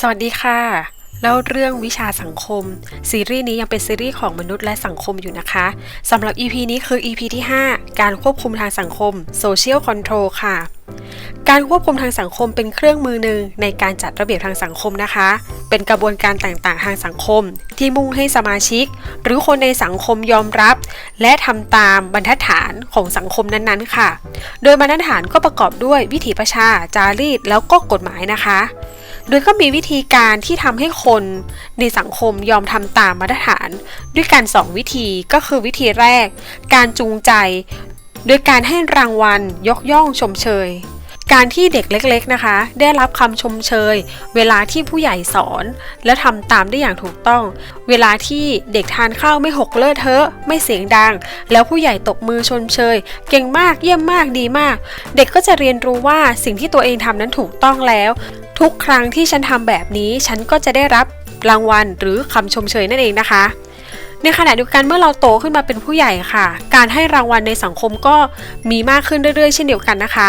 สวัสดีค่ะเล่าเรื่องวิชาสังคม ซีรีส์นี้ยังเป็นซีรีส์ของมนุษย์และสังคมอยู่นะคะสำหรับ EP นี้คือ EP ที่ 5 การควบคุมทางสังคม Social Control ค่ะ การควบคุมทางสังคมเป็นเครื่องมือหนึ่งในการจัดระเบียบทางสังคมนะคะ เป็นกระบวนการต่างๆ ทางสังคม ที่มุ่งให้สมาชิก หรือคนในสังคมยอมรับ และทำตามบรรทัดฐานของสังคมนั้นๆ ค่ะ โดยบรรทัดฐานก็ประกอบด้วยวิถีประชา จารีต แล้วก็กฎหมายนะคะ โดยก็มีวิธีการที่ทำให้คนในสังคมยอมทำตามมาตรฐาน ด้วยการสองวิธีก็คือวิธีแรก การจูงใจ โดยการให้รางวัลยกย่องชมเชย การที่เด็กเล็กๆนะคะ ได้รับคำชมเชย เวลาที่ผู้ใหญ่สอน และทำตามได้อย่างถูกต้อง เวลาที่เด็กทานข้าวไม่หกเลอะเทอะไม่เสียงดัง แล้วผู้ใหญ่ตบมือชมเชย เก่งมากเยี่ยมมากดีมาก เด็กก็จะเรียนรู้ว่าสิ่งที่ตัวเองทำนั้นถูกต้องแล้ว ทุกครั้งที่ฉันทำแบบนี้ ฉันก็จะได้รับรางวัลหรือคำชมเชยนั่นเองนะคะในขณะเดียวกันเมื่อเราโตขึ้นมาเป็นผู้ใหญ่ค่ะ การให้รางวัลในสังคมก็มีมากขึ้นเรื่อยๆ เช่นเดียวกันนะคะ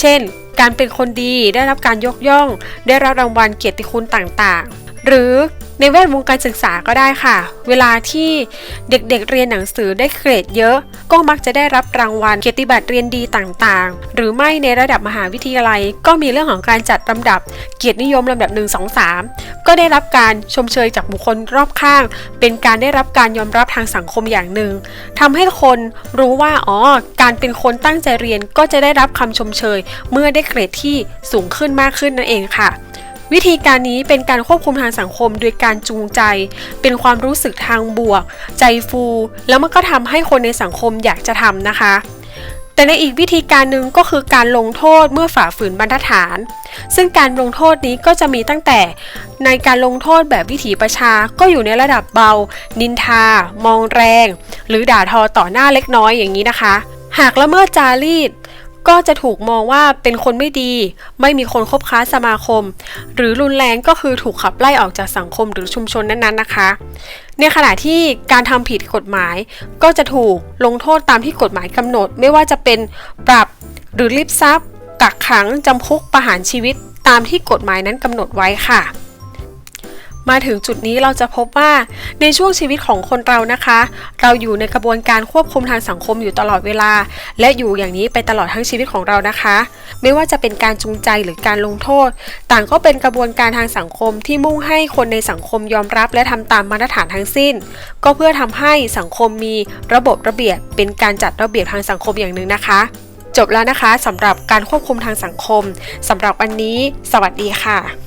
เช่น การเป็นคนดีได้รับการยกย่อง ได้รับรางวัลเกียรติคุณต่างๆ หรือ ในแวดวงการศึกษาก็ได้ค่ะ เวลาที่เด็กๆเรียนหนังสือได้เกรดเยอะ ก็มักจะได้รับรางวัลเกียรติบัตรเรียนดีต่างๆ หรือไม่ในระดับมหาวิทยาลัย ก็มีเรื่องของการจัดลำดับ เกียรตินิยมลำดับ 1 2 3 ก็ได้รับการชมเชยจากบุคคลรอบข้าง เป็นการได้รับการยอมรับทางสังคมอย่างหนึ่งทำให้คนรู้ว่าอ๋อการเป็นคนตั้งใจเรียนก็จะได้รับคำชมเชย เมื่อได้เกรดที่สูงขึ้นมากขึ้นนั่นเองค่ะ วิธีการนี้เป็นการควบคุมทางสังคมโดยการจูงใจ เป็นความรู้สึกทางบวก ใจฟู แล้วมันก็ทำให้คนในสังคมอยากจะทำนะคะแต่ในอีกวิธีการหนึ่งก็คือการลงโทษเมื่อฝ่าฝืนบรรทัดฐาน ซึ่งการลงโทษนี้ก็จะมีตั้งแต่ ในการลงโทษแบบวิถีประชาก็อยู่ในระดับเบา นินทา มองแรง หรือด่าทอต่อหน้าเล็กน้อยอย่างนี้นะคะ หากละเมิดจารีต ก็จะถูกมองว่าเป็นคนไม่ดี ไม่มีคนคบค้าสมาคม หรือรุนแรงก็คือถูกขับไล่ออกจากสังคมหรือชุมชนนั้นๆนะคะ ในขณะที่การทำผิดกฎหมาย ก็จะถูกลงโทษตามที่กฎหมายกำหนด ไม่ว่าจะเป็นปรับหรือริบทรัพย์กักขังจำคุกประหารชีวิตตามที่กฎหมายนั้นกำหนดไว้ค่ะ มาถึงจุดนี้เราจะพบว่าในช่วงชีวิตของคนเรานะคะ เราอยู่ในกระบวนการควบคุมทางสังคมอยู่ตลอดเวลา และอยู่อย่างนี้ไปตลอดทั้งชีวิตของเรานะคะ ไม่ว่าจะเป็นการจูงใจหรือการลงโทษ ต่างก็เป็นกระบวนการทางสังคมที่มุ่งให้คนในสังคมยอมรับ และทำตามมาตรฐานทั้งสิ้น ก็เพื่อทำให้สังคมมีระบบระเบียบ เป็นการจัดระเบียบทางสังคมอย่างหนึ่งนะคะจบแล้วนะคะสำหรับการควบคุมทางสังคมสำหรับวันนี้ สวัสดีค่ะ